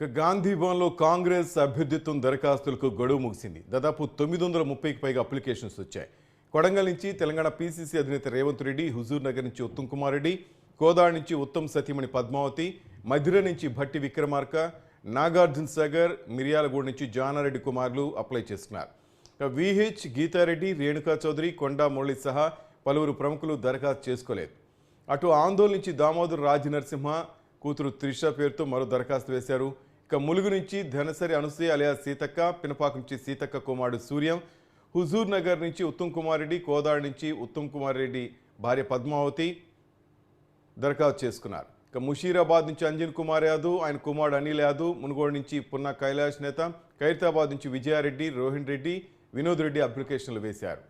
ఇక గాంధీ భవన్లో కాంగ్రెస్ అభ్యర్థిత్వం దరఖాస్తులకు గడువు ముగిసింది. దాదాపు తొమ్మిది వందల ముప్పైకి పైగా అప్లికేషన్స్ వచ్చాయి. కొడంగల్ నుంచి తెలంగాణ పీసీసీ అధినేత రేవంత్ రెడ్డి హుజూర్ నగర్ నుంచి ఉత్తమ్ కుమార్ రెడ్డి కోదాడ నుంచి ఉత్తమ్ సతీమణి పద్మావతి మధిర నుంచి భట్టి విక్రమార్క నాగార్జున సాగర్ మిర్యాలగూడ నుంచి జానారెడ్డి కుమార్లు అప్లై చేసుకున్నారు విహెచ్ గీతారెడ్డి రేణుకా చౌదరి కొండా మురళి సహా పలువురు ప్రముఖులు దరఖాస్తు చేసుకోలేదు. అటు ఆందోళన నుంచి దామోదర్ రాజ్ నరసింహ కూతురు త్రిష పేరుతో మరో దరఖాస్తు వేశారు. ఇక ములుగు నుంచి ధనసరి అనసూయ అలియా సీతక్క పినపాక నుంచి సీతక్క కుమారుడు సూర్యం హుజూర్ నగర్ నుంచి ఉత్తమ్ కుమార్ రెడ్డి కోదాడ నుంచి ఉత్తమ్ కుమార్ రెడ్డి భార్య పద్మావతి దరఖాస్తు చేసుకున్నారు. ఇక ముషీరాబాద్ నుంచి అంజన్ కుమార్ యాదవ్ ఆయన కుమారుడు అనిల్ యాదవ్ మునుగోడు నుంచి పున్నా కైలాష్ నేత ఖైరతాబాద్ నుంచి విజయారెడ్డి రోహిన్ రెడ్డి వినోద్ రెడ్డి అప్లికేషన్లు వేశారు.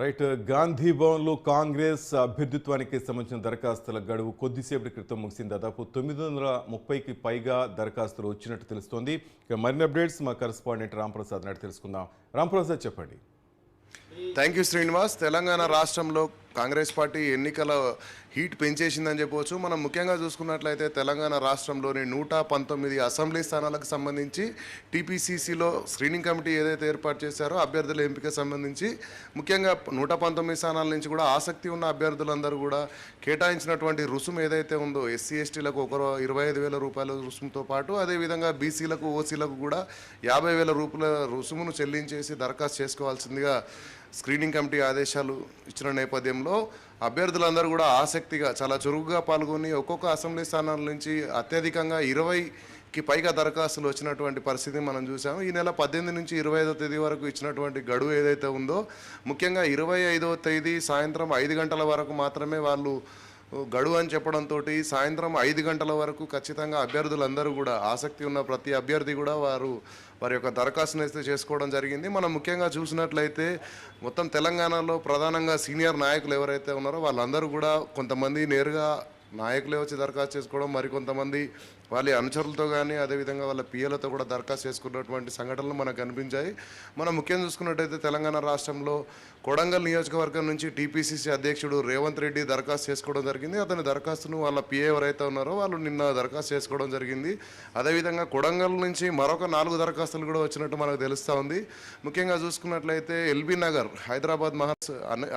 రైట్ గాంధీ భవన్లో కాంగ్రెస్ అభ్యర్థిత్వానికి సంబంధించిన దరఖాస్తుల గడువు కొద్దిసేపటి క్రితం ముగిసింది. దాదాపు తొమ్మిది వందల ముప్పైకి పైగా దరఖాస్తులు వచ్చినట్టు తెలుస్తోంది. ఇక మరిన్ని అప్డేట్స్ మా కరస్పాండెంట్ రాంప్రసాద్ నాటి తెలుసుకుందాం. రాంప్రసాద్ చెప్పండి. థ్యాంక్ యూ శ్రీనివాస్ తెలంగాణ రాష్ట్రంలో కాంగ్రెస్ పార్టీ ఎన్నికల హీట్ పెంచేసిందని చెప్పవచ్చు. మనం ముఖ్యంగా చూసుకున్నట్లయితే తెలంగాణ రాష్ట్రంలోని నూట పంతొమ్మిది అసెంబ్లీ స్థానాలకు సంబంధించి టీపీసీసీలో స్క్రీనింగ్ కమిటీ ఏదైతే ఏర్పాటు చేశారో అభ్యర్థుల ఎంపిక సంబంధించి ముఖ్యంగా నూట పంతొమ్మిది స్థానాల నుంచి కూడా ఆసక్తి ఉన్న అభ్యర్థులందరూ కూడా కేటాయించినటువంటి రుసుము ఏదైతే ఉందో ఎస్సీ ఎస్టీలకు ఒక ఇరవై ఐదు వేల రూపాయల రుసుముతో పాటు అదేవిధంగా బీసీలకు ఓసీలకు కూడా యాభై వేల రూపాయల రుసుమును చెల్లించేసి దరఖాస్తు చేసుకోవాల్సిందిగా స్క్రీనింగ్ కమిటీ ఆదేశాలు ఇచ్చిన నేపథ్యంలో అభ్యర్థులందరూ కూడా ఆసక్తిగా చాలా చురుగ్గా పాల్గొని ఒక్కొక్క అసెంబ్లీ స్థానాల నుంచి అత్యధికంగా ఇరవైకి పైగా దరఖాస్తులు వచ్చినటువంటి పరిస్థితి మనం చూసాము ఈ నెల పద్దెనిమిది నుంచి ఇరవై ఐదో తేదీ వరకు ఇచ్చినటువంటి గడువు ఏదైతే ఉందో ముఖ్యంగా ఇరవై ఐదవ తేదీ సాయంత్రం ఐదు గంటల వరకు మాత్రమే వాళ్ళు గడువు అని చెప్పడంతో సాయంత్రం ఐదు గంటల వరకు ఖచ్చితంగా అభ్యర్థులందరూ కూడా ఆసక్తి ఉన్న ప్రతి అభ్యర్థి కూడా వారు వారి యొక్క దరఖాస్తును అయితే చేసుకోవడం జరిగింది. మనం ముఖ్యంగా చూసినట్లయితే మొత్తం తెలంగాణలో ప్రధానంగా సీనియర్ నాయకులు ఎవరైతే ఉన్నారో వాళ్ళందరూ కూడా కొంతమంది నేరుగా నాయకులే వచ్చి దరఖాస్తు చేసుకోవడం మరికొంతమంది వాళ్ళ అనుచరులతో కానీ అదేవిధంగా వాళ్ళ పిఎలతో కూడా దరఖాస్తు చేసుకున్నటువంటి సంఘటనలు మనకు కనిపించాయి. మనం ముఖ్యం చూసుకున్నట్టయితే తెలంగాణ రాష్ట్రంలో కొడంగల్ నియోజకవర్గం నుంచి టీపీసీసీ అధ్యక్షుడు రేవంత్ రెడ్డి దరఖాస్తు చేసుకోవడం జరిగింది. అతని దరఖాస్తును వాళ్ళ పిఏ ఎవరైతే ఉన్నారో వాళ్ళు నిన్న దరఖాస్తు చేసుకోవడం జరిగింది. అదేవిధంగా కొడంగల్ నుంచి మరొక నాలుగు దరఖాస్తులు కూడా వచ్చినట్టు మనకు తెలుస్తూ ఉంది. ముఖ్యంగా చూసుకున్నట్లయితే ఎల్బీ నగర్ హైదరాబాద్ మహా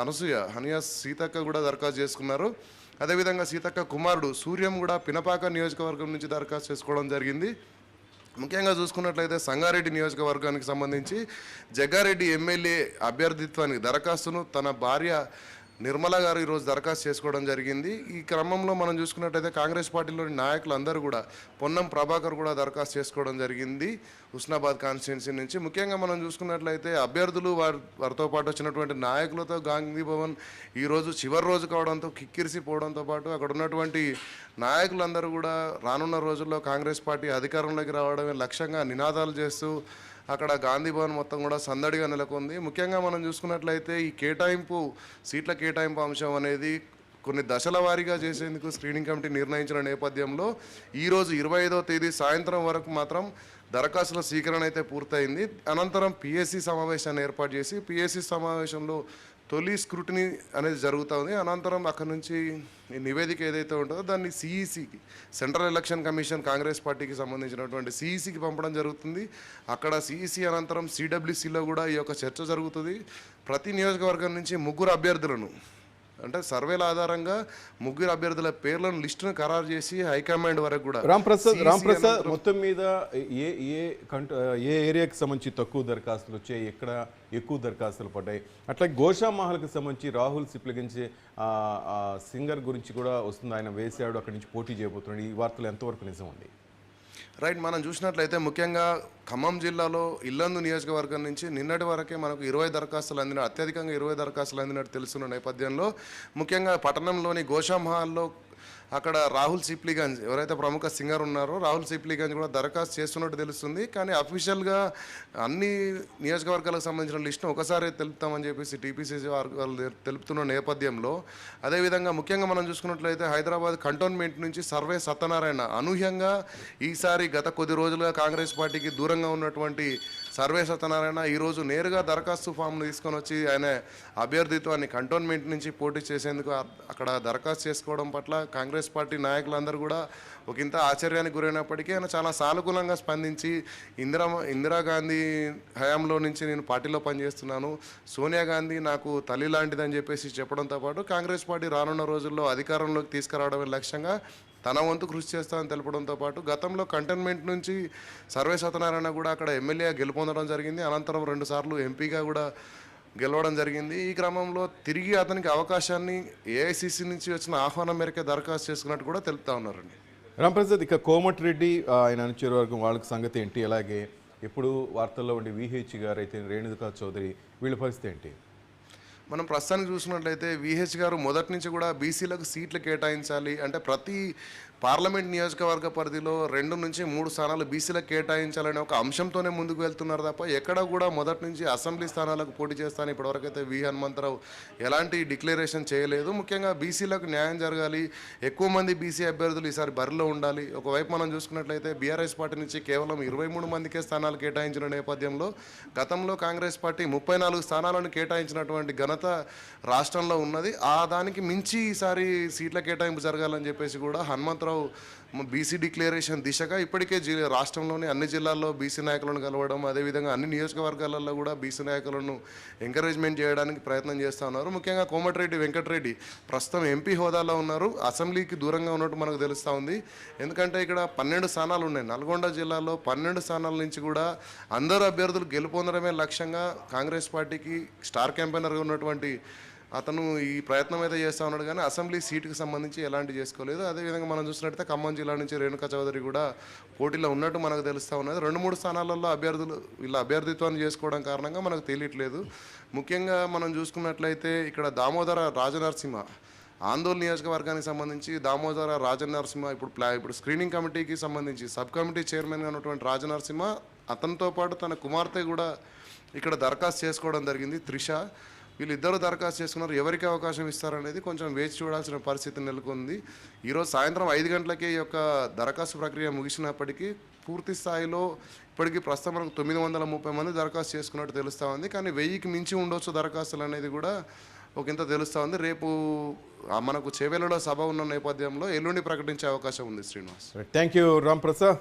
అనసూయ హనియా సీతక్క కూడా దరఖాస్తు చేసుకున్నారు. అదేవిధంగా సీతక్క కుమారుడు సూర్యం కూడా పినపాక నియోజకవర్గం నుంచి దరఖాస్తు చేసుకోవడం జరిగింది. ముఖ్యంగా చూసుకున్నట్లయితే సంగారెడ్డి నియోజకవర్గానికి సంబంధించి జగ్గారెడ్డి ఎమ్మెల్యే అభ్యర్థిత్వానికి దరఖాస్తును తన భార్య నిర్మల గారు ఈరోజు దరఖాస్తు చేసుకోవడం జరిగింది. ఈ క్రమంలో మనం చూసుకున్నట్లయితే కాంగ్రెస్ పార్టీలోని నాయకులు అందరూ కూడా పొన్నం ప్రభాకర్ కూడా దరఖాస్తు చేసుకోవడం జరిగింది. హుస్నాబాద్ కాన్స్టిట్యున్సీ నుంచి. ముఖ్యంగా మనం చూసుకున్నట్లయితే అభ్యర్థులు వారి వారితో పాటు వచ్చినటువంటి నాయకులతో గాంధీ భవన్ ఈరోజు చివరి రోజు కావడంతో కిక్కిరిసిపోవడంతో పాటు అక్కడ ఉన్నటువంటి నాయకులందరూ కూడా రానున్న రోజుల్లో కాంగ్రెస్ పార్టీ అధికారంలోకి రావడమే లక్ష్యంగా నినాదాలు చేస్తూ అక్కడ గాంధీ భవన్ మొత్తం కూడా సందడిగా నెలకొంది. ముఖ్యంగా మనం చూసుకున్నట్లయితే ఈ కేటాయింపు సీట్ల కేటాయింపు అంశం అనేది కొన్ని దశల వారీగా చేసేందుకు స్క్రీనింగ్ కమిటీ నిర్ణయించిన నేపథ్యంలో ఈరోజు ఇరవై ఐదో తేదీ సాయంత్రం వరకు మాత్రం దరఖాస్తుల స్వీకరణ అయితే పూర్తయింది. అనంతరం పిఎస్సి సమావేశాన్ని ఏర్పాటు చేసి పిఎస్సి సమావేశంలో తొలి స్క్రూటినీ అనేది జరుగుతూ ఉంది. అనంతరం అక్కడ నుంచి ఈ నివేదిక ఏదైతే ఉంటుందో దాన్ని సిఈసికి సెంట్రల్ ఎలక్షన్ కమిషన్ కాంగ్రెస్ పార్టీకి సంబంధించినటువంటి సిఈసికి పంపడం జరుగుతుంది. అక్కడ సిఈసి అనంతరం సిడబ్ల్యూసిలో కూడా ఈ యొక్క చర్చ జరుగుతుంది. ప్రతి నియోజకవర్గం నుంచి ముగ్గురు అభ్యర్థులను అంటే సర్వేల ఆధారంగా ముగ్గురు అభ్యర్థుల పేర్లను లిస్టును ఖరారు చేసి హైకమాండ్ వరకు కూడా రాంప్రసాద్ రాంప్రసాద్ మొత్తం మీద ఏ ఏ కంట ఏ ఏరియాకి సంబంధించి తక్కువ దరఖాస్తులు వచ్చాయి? ఎక్కడ ఎక్కువ దరఖాస్తులు పడ్డాయి? అట్లాగే గోషామహల్కి సంబంధించి రాహుల్ సిప్లగించే సింగర్ గురించి కూడా వస్తుంది. ఆయన వేసాడు అక్కడి నుంచి పోటీ చేయబోతున్నాడు. ఈ వార్తలు ఎంతవరకు నిజం ఉంది రైట్ మనం చూసినట్లయితే ముఖ్యంగా ఖమ్మం జిల్లాలో ఇల్లందు నియోజకవర్గం నుంచి నిన్నటి వరకే మనకు ఇరవై దరఖాస్తులు అందిన అత్యధికంగా ఇరవై దరఖాస్తులు అందినట్టు తెలుస్తున్న నేపథ్యంలో ముఖ్యంగా పట్టణంలోని గోషామహాల్లో అక్కడ రాహుల్ సిప్లిగంజ్ ఎవరైతే ప్రముఖ సింగర్ ఉన్నారో రాహుల్ సిప్లిగంజ్ కూడా దరఖాస్తు చేస్తున్నట్టు తెలుస్తుంది. కానీ అఫీషియల్గా అన్ని నియోజకవర్గాలకు సంబంధించిన లిస్టును ఒకసారి తెలుపుతామని చెప్పేసి టీపీసీసీ వాళ్ళు తెలుపుతున్న నేపథ్యంలో అదేవిధంగా ముఖ్యంగా మనం చూసుకున్నట్లయితే హైదరాబాద్ కంటోన్మెంట్ నుంచి సర్వే సత్యనారాయణ అనూహ్యంగా ఈసారి గత కొద్ది రోజులుగా కాంగ్రెస్ పార్టీకి దూరంగా ఉన్నటువంటి సర్వే సత్యనారాయణ ఈరోజు నేరుగా దరఖాస్తు ఫామ్ను తీసుకొని వచ్చి ఆయన అభ్యర్థిత్వాన్ని కంటోన్మెంట్ నుంచి పోటీ చేసేందుకు అక్కడ దరఖాస్తు చేసుకోవడం పట్ల కాంగ్రెస్ పార్టీ నాయకులందరూ కూడా ఒక ఇంత ఆశ్చర్యానికి గురైనప్పటికీ ఆయన చాలా సానుకూలంగా స్పందించి ఇందిరా ఇందిరాగాంధీ హయాంలో నుంచి నేను పార్టీలో పనిచేస్తున్నాను సోనియా గాంధీ నాకు తల్లి లాంటిదని చెప్పేసి చెప్పడంతో పాటు కాంగ్రెస్ పార్టీ రానున్న రోజుల్లో అధికారంలోకి తీసుకురావడమే లక్ష్యంగా తన వంతు కృషి చేస్తానని తెలపడంతో పాటు గతంలో కంటైన్మెంట్ నుంచి సర్వే సత్యనారాయణ కూడా అక్కడ ఎమ్మెల్యే గెలుపొందడం జరిగింది. అనంతరం రెండుసార్లు ఎంపీగా కూడా గెలవడం జరిగింది. ఈ క్రమంలో తిరిగి అతనికి అవకాశాన్ని ఏఐసిసి నుంచి వచ్చిన ఆహ్వానం మేరకే దరఖాస్తు చేసుకున్నట్టు కూడా తెలుపుతా ఉన్నారండి. రామప్రసాద్ ఇక కోమటిరెడ్డి ఆయన అనుచరువర్గం వాళ్ళకి సంగతి ఏంటి? అలాగే ఇప్పుడు వార్తల్లో ఉండే విహెచ్ గారు అయితే రేణుకా చౌదరి వీళ్ళ పరిస్థితి ఏంటి? మనం ప్రస్తుతానికి చూసినట్లయితే విహెచ్ గారు మొదటి నుంచి కూడా బీసీలకు సీట్లు కేటాయించాలి. అంటే ప్రతి పార్లమెంట్ నియోజకవర్గ పరిధిలో రెండు నుంచి మూడు స్థానాలు బీసీలకు కేటాయించాలనే ఒక అంశంతోనే ముందుకు వెళ్తున్నారు తప్ప ఎక్కడ కూడా మొదటి నుంచి అసెంబ్లీ స్థానాలకు పోటీ చేస్తాను ఇప్పటివరకు అయితే వి హనుమంతరావు ఎలాంటి డిక్లరేషన్ చేయలేదు. ముఖ్యంగా బీసీలకు న్యాయం జరగాలి. ఎక్కువ మంది బీసీ అభ్యర్థులు ఈసారి బరిలో ఉండాలి. ఒకవైపు మనం చూసుకున్నట్లయితే బీఆర్ఎస్ పార్టీ నుంచి కేవలం ఇరవై మూడు మందికే స్థానాలు కేటాయించిన నేపథ్యంలో గతంలో కాంగ్రెస్ పార్టీ ముప్పై నాలుగు స్థానాలను కేటాయించినటువంటి ఘనత రాష్ట్రంలో ఉన్నది. ఆ దానికి మించి ఈసారి సీట్ల కేటాయింపు జరగాలని చెప్పేసి కూడా హనుమంతరావు బీసీ డిక్లరేషన్ దిశగా ఇప్పటికే జి రాష్ట్రంలోని అన్ని జిల్లాల్లో బీసీ నాయకులను కలవడం అదేవిధంగా అన్ని నియోజకవర్గాలలో కూడా బీసీ నాయకులను ఎంకరేజ్మెంట్ చేయడానికి ప్రయత్నం చేస్తూ ఉన్నారు. ముఖ్యంగా కోమటిరెడ్డి వెంకటరెడ్డి ప్రస్తుతం ఎంపీ హోదాలో ఉన్నారు. అసెంబ్లీకి దూరంగా ఉన్నట్టు మనకు తెలుస్తూ ఉంది. ఎందుకంటే ఇక్కడ పన్నెండు స్థానాలు ఉన్నాయి. నల్గొండ జిల్లాలో పన్నెండు స్థానాల నుంచి కూడా అందరు అభ్యర్థులు గెలుపొందడమే లక్ష్యంగా కాంగ్రెస్ పార్టీకి స్టార్ క్యాంపెయినర్గా ఉన్నటువంటి అతను ఈ ప్రయత్నం అయితే చేస్తా ఉన్నాడు కానీ అసెంబ్లీ సీటుకి సంబంధించి ఎలాంటి చేసుకోలేదు. అదేవిధంగా మనం చూసినట్టయితే ఖమ్మం జిల్లా నుంచి రేణుకా చౌదరి కూడా పోటీలో ఉన్నట్టు మనకు తెలుస్తూ ఉన్నది. రెండు మూడు స్థానాలలో అభ్యర్థులు వీళ్ళ అభ్యర్థిత్వాన్ని చేసుకోవడం కారణంగా మనకు తెలియట్లేదు. ముఖ్యంగా మనం చూసుకున్నట్లయితే ఇక్కడ దామోదర రాజనరసింహ ఆందోళన నియోజకవర్గానికి సంబంధించి దామోదర రాజనరసింహ ఇప్పుడు ప్లా ఇప్పుడు స్క్రీనింగ్ కమిటీకి సంబంధించి సబ్ కమిటీ చైర్మన్గా ఉన్నటువంటి రాజనరసింహ అతనితో పాటు తన కుమార్తె కూడా ఇక్కడ దరఖాస్తు చేసుకోవడం జరిగింది. త్రిష వీళ్ళిద్దరూ దరఖాస్తు చేసుకున్నారు. ఎవరికి అవకాశం ఇస్తారనేది కొంచెం వేచి చూడాల్సిన పరిస్థితి నెలకొంది. ఈరోజు సాయంత్రం ఐదు గంటలకే ఈ యొక్క దరఖాస్తు ప్రక్రియ ముగిసినప్పటికీ పూర్తి స్థాయిలో ఇప్పటికీ ప్రస్తుతం మనకు తొమ్మిది వందల ముప్పై మంది దరఖాస్తు చేసుకున్నట్టు తెలుస్తూ ఉంది. కానీ వెయ్యికి మించి ఉండొచ్చు దరఖాస్తులు అనేది కూడా ఒక ఇంత తెలుస్తూ ఉంది. రేపు మనకు చేవేలలో సభ ఉన్న నేపథ్యంలో ఎల్లుండి ప్రకటించే అవకాశం ఉంది శ్రీనివాస్. Thank you Ramprasad